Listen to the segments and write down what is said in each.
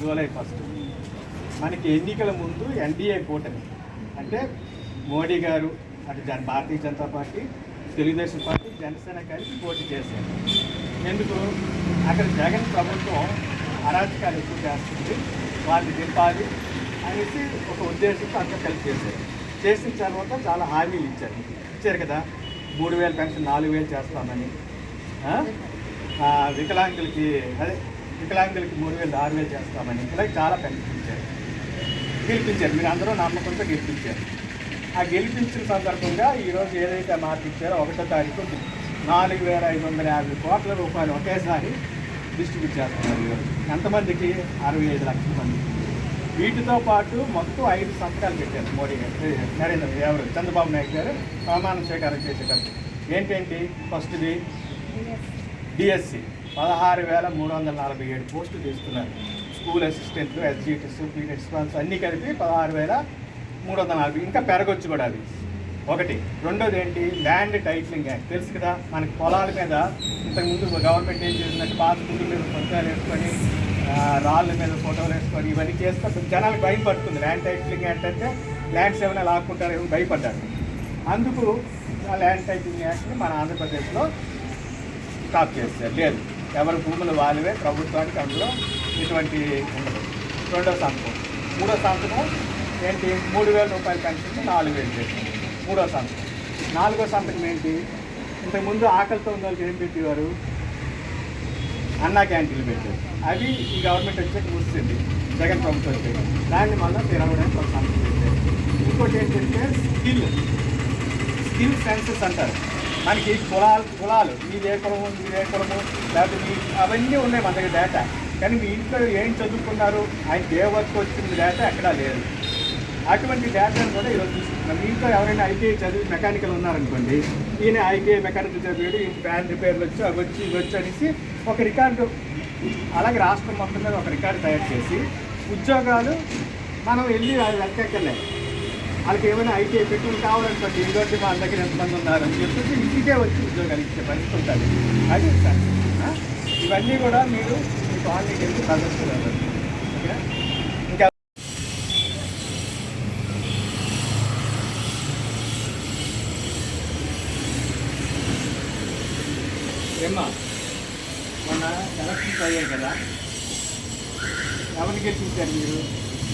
July first. మనకి ఎన్నికల ముందు ఎన్డీఏ కూటమి. అంటే మోడీ గారు అటు జన భారతీయ జనతా పార్టీ తెలుగుదేశం పార్టీ జనసేన కలిసి పోటీ చేశారు. ఎందుకు? అక్కడ జగన్ ప్రభుత్వం అరాచకాలు ఎక్కువ చేస్తుంది. వాళ్ళు దింపాలి అనేసి ఒక ఉద్దేశంతో అంతా కలిసి చేశారు. చేసిన తర్వాత చాలా హామీలు ఇచ్చారు. ఇచ్చారు కదా మూడు వేల పెన్షన్ నాలుగు వేలు చేస్తామని. వికలాంగులకి అదే వికలాంగులకి మూడు వేలు ఆరు వేలు చేస్తామని ఇలా చాలా ఇచ్చారు గెలిపించారు. మీరు అందరూ నమ్మకంతో గెలిపించారు. ఆ గెలిపించిన సందర్భంగా ఈరోజు ఏదైతే మాట ఇచ్చారో ఒకటో తారీఖు నాలుగు వేల ఐదు వందల యాభై కోట్ల రూపాయలు ఒకేసారి డిస్ట్రిబ్యూట్ చేస్తున్నారు ఈరోజు. ఎంతమందికి? అరవై ఐదు లక్షల మంది వీటితో పాటు మొత్తం ఐదు సంతకాలు పెట్టారు మోడీ గారు. నరేంద్ర ఎవరు? చంద్రబాబు నాయుడు గారు ప్రమాణ స్వీకారం చేసేటప్పుడు. ఏంటేంటి ఫస్ట్ది? డిఎస్సి పదహారు వేల మూడు వందల నలభై ఏడు పోస్టులు తీసుకున్నారు స్కూల్ అసిస్టెంట్లు ఎస్జిటిస్ రెస్పాన్స్ అన్నీ కలిపి పదహారు వేల మూడు వందల నలభై ఇంకా పెరగొచ్చు కూడా అది. ఒకటి. రెండోది ఏంటి ల్యాండ్ టైటిలింగ్ యాక్ట్. తెలుసు కదా? మనకి పొలాల మీద ఇంతకుముందు గవర్నమెంట్ ఏం చేసిందంటే పాత గుడ్డు మీద ఫోటోలు వేసుకొని రాళ్ళ మీద ఫోటోలు వేసుకొని ఇవన్నీ చేస్తే అసలు జనాలకు భయపడుతుంది. ల్యాండ్ టైటిలింగ్ యాక్ట్ అంటే ల్యాండ్స్ ఏమైనా లాక్కుంటారేమో భయపడ్డారు. అందుకు ఆ ల్యాండ్ టైటిలింగ్ యాక్ట్ని మన ఆంధ్రప్రదేశ్లో స్టాప్ చేస్తారు లేదు. ఎవరి భూములు వాళ్ళవే ప్రభుత్వానికి అందులో ఎటువంటి ఉండదు. రెండో సంతకం. మూడో సంతకం ఏంటి? మూడు వేల రూపాయల పెన్షన్ నాలుగు వేలు చేసింది. మూడో సంతకం. నాలుగో సంతకం ఏంటి? ఇంతకుముందు ఆకలితో ఉన్న వాళ్ళకి ఏం పెట్టేవారు? అన్నా క్యాంటీన్లు పెట్టారు అవి ఈ గవర్నమెంట్ వచ్చేసి ముస్తుంది జగన్ ప్రభుత్వం వచ్చాక. దాన్ని మళ్ళీ తెరవడానికి ఒక సంతకం పెట్టారు. ఇంకోటి ఏంటంటే స్కిల్. స్కిల్ సెన్సెస్ అంటారు. మనకి కులాలు కులాలు మీది ఏ కులము మీది ఏ కులము లేకపోతే మీ అవన్నీ ఉన్నాయి మన దగ్గర డేటా కానీ మీ ఇంట్లో ఏం చదువుకున్నారు? ఆయన దేవతకు వచ్చిన వచ్చింది డేటా ఎక్కడా లేదు. అటువంటి డేటాను కూడా ఈరోజు తీసుకుంటున్నాం మీ ఇంట్లో ఎవరైనా ఐటీఐ చదివి మెకానికల్ ఉన్నారనుకోండి ఈయన ఐటీఐ మెకానికల్ చదివాడు ఈ ఫ్యాన్ రిపేర్లు వచ్చి అవి వచ్చి ఇవి వచ్చి అనేసి ఒక రికార్డు అలాగే రాష్ట్రం మొత్తం మీద ఒక రికార్డు తయారు చేసి ఉద్యోగాలు మనం వెళ్ళి అది వెతకెక్కర్లేదు వాళ్ళకి ఏమైనా ఐటీ పెట్టుకుని కావాలనుకోండి ఎందుకంటే మా దగ్గర ఎంతమంది ఉన్నారని చెప్పేసి ఇంటికే వచ్చి ఉద్యోగాలు ఇచ్చే పరిస్థితి ఉంటుంది. అది సార్ ఇవన్నీ కూడా మీరు మీ కాలనీకి వెళ్ళి ప్రదర్శిస్తారు ఓకే? ఇంకా ఏమ్మా? మొన్న ఎలక్షన్స్ అయ్యాయి కదా. ఎవరిని గెలిపించారు మీరు?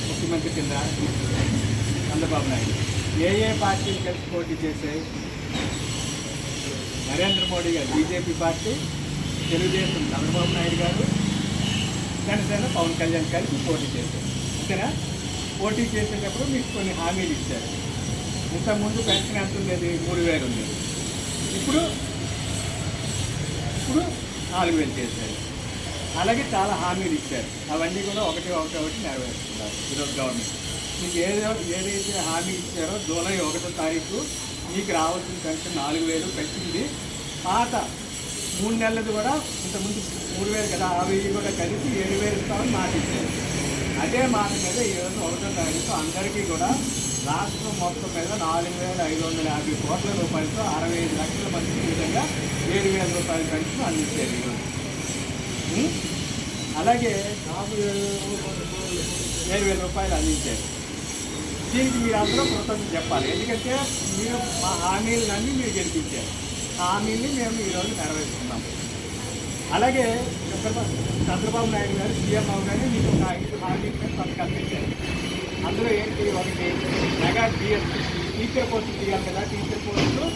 ముఖ్యమంత్రి కింద? చంద్రబాబు నాయుడు. ఏ ఏ పార్టీలు కలిసి పోటీ చేశాయి నరేంద్ర మోడీ గారు బీజేపీ పార్టీ తెలుగుదేశం చంద్రబాబు నాయుడు గారు జనసేన పవన్ కళ్యాణ్ కలిసి పోటీ చేశారు. అంతేనా? పోటీ చేసేటప్పుడు మీకు కొన్ని హామీలు ఇచ్చారు. ఇంతకుముందు పెన్షన్ ఎంత ఉండేది? మూడు వేలు ఉండేది. ఇప్పుడు ఇప్పుడు నాలుగు వేలు చేశారు. అలాగే చాలా హామీలు ఇచ్చారు. అవన్నీ కూడా ఒకటి ఒకటి ఒకటి నెరవేరుస్తున్నారు. ఈరోజు గవర్నమెంట్ మీకు ఏదో ఏదైతే హామీ ఇచ్చారో జూలై ఒకటో తారీఖు మీకు రావాల్సిన పెన్షన్ నాలుగు వేలు పెట్టింది. పాత మూడు నెలలది కూడా ఇంతకుముందు మూడు వేలు కదా ఆ వెయ్యి కూడా కలిపి ఏడు వేలు ఇస్తామని మాట ఇచ్చారు. అదే మాట మీద ఈరోజు ఒకటో తారీఖు అందరికీ కూడా రాష్ట్రం మొత్తం మీద నాలుగు వేల ఐదు వందల యాభై కోట్ల రూపాయలతో అరవై ఐదు లక్షల మందికి విధంగా ఏడు వేల రూపాయల పెన్షన్ అందించారు ఈరోజు ఉం? అలాగే ఏడు వేల రూపాయలు అందించారు. దీనికి మీరు అందరూ కృతజ్ఞత చెప్పాలి. ఎందుకంటే మీరు మా హామీలన్నీ మీరు గెలిపించారు. హామీల్ని మేము ఈరోజు నెరవేరుస్తున్నాం అలాగే చంద్రబాబు నాయుడు గారు సీఎం అవగానే మీకు ఒక ఐదు హామీలు మేము సంకల్పించారు అందులో ఏంటి ఒకటి? మెగా డిఎస్సీ టీచర్ పోస్టులు తీయాలి కదా. టీచర్ పోస్టులు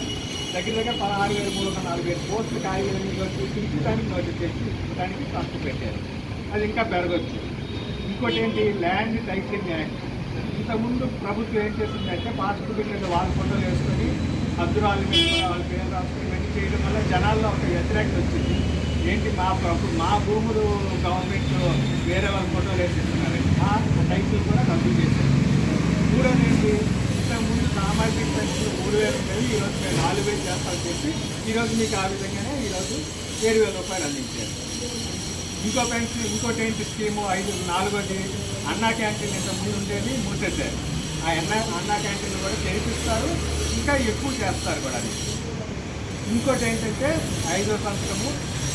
దగ్గర దగ్గర పదహారు వేల మూడు వందల నాలుగు వేల పోస్టులు కాయలు చూపించి దానికి నోటీస్ చేసి దానికి ఖర్చు పెట్టారు. అది ఇంకా పెరగచ్చు. ఇంకోటి ఏంటి? Land titling act. ఇంతకుముందు ప్రభుత్వం ఏం చేసిందంటే పాస్పోర్ట్ మీద వాళ్ళ ఫోటోలు వేసుకొని అద్దురాల వాళ్ళ పేరు రాసుకొని ఇవన్నీ చేయడం వల్ల జనాల్లో ఒక వ్యతిరేకత వచ్చింది. ఏంటి మా ప్రభు మా భూములు గవర్నమెంట్ వేరే వాళ్ళ ఫోటోలు వేసిస్తున్నారని ఆ టైటిల్ కూడా రద్దు చేశారు. మూడోది ఏంటి ఇంతకుముందు సామాజిక పెన్షన్ మూడు వేలు ఉండేవి ఈరోజు మేము నాలుగు వేలు చేస్తామని చెప్పి ఈరోజు మీకు ఆ విధంగానే ఈరోజు ఏడు వేల రూపాయలు అందించారు. ఇంకో పెన్షన్ ఇంకోటి ఏంటి స్కీము? ఐదు నాలుగోది అన్నా క్యాంటీన్ ఇంత ముందు ఉండేది మూసేసారు ఆ అన్న అన్నా క్యాంటీన్ కూడా చేపిస్తారు ఇంకా ఎక్కువ చేస్తారు కూడా అది. ఇంకోటి ఏంటంటే ఐదో సంవత్సరము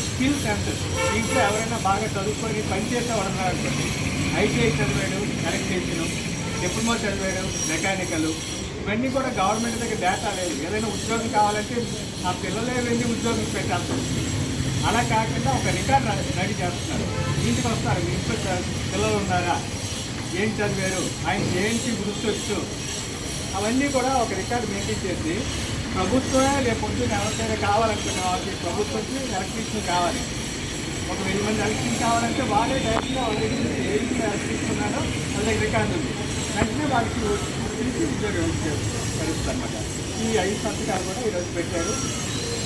స్కిల్ సెన్సెస్ ఇంట్లో ఎవరైనా బాగా చదువుకొని పని చేసేవాడు ఉన్నారనుకోండి ఐటీఐ చదివాడు ఎలక్ట్రీషియన్ డిప్లొమా చదివాడు మెకానికల్ ఇవన్నీ కూడా గవర్నమెంట్ దగ్గర డేటా లేదు. ఏదైనా ఉద్యోగం కావాలంటే ఆ పిల్లలే వెళ్ళి ఉద్యోగం పెట్టాల్సి వస్తుంది అలా కాకుండా ఒక రికార్డ్ రెడీ చేస్తున్నారు. ఇంటికి వస్తారు. మీ ఇంట్లో పిల్లలు ఉన్నారా? ఏం చదివారు? ఆయన ఏంటి గుర్తొచ్చు? అవన్నీ కూడా ఒక రికార్డు మెయింటైన్ చేసి ప్రభుత్వమే రేపు పొద్దున్న ఎవరికైనా కావాలనుకున్న వాళ్ళకి ప్రభుత్వంకి ఎలక్ట్రీషియన్ కావాలి. ఒక వెయ్యి మంది ఎలక్ట్రీషియన్ కావాలంటే వాళ్ళే డైరెక్ట్గా వాళ్ళకి ఏంటి ఎలక్ట్రీషియన్ ఉన్నారో రికార్డు ఉంది. వెంటనే వాళ్ళకి తీసి ఉద్యోగం కలుస్తుంది అనమాట ఈ ఐదు సంతకాలు కూడా ఈరోజు పెట్టారు.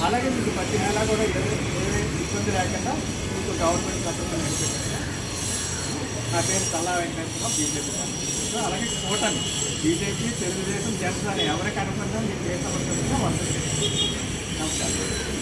అలాగే మీకు ప్రతి నెల కూడా ఇబ్బంది లేకుండా మీకు గవర్నమెంట్ సంతకం పెట్టారు నా పేరు తల్లా వెంకటేశ్వరరావు బీజేపీ సో అలాగే కూటమి బీజేపీ తెలుగుదేశం జనసేన ఎవరికి అనుకున్నా మీకు ఏ సమస్య వస్తుంది నమస్కారం.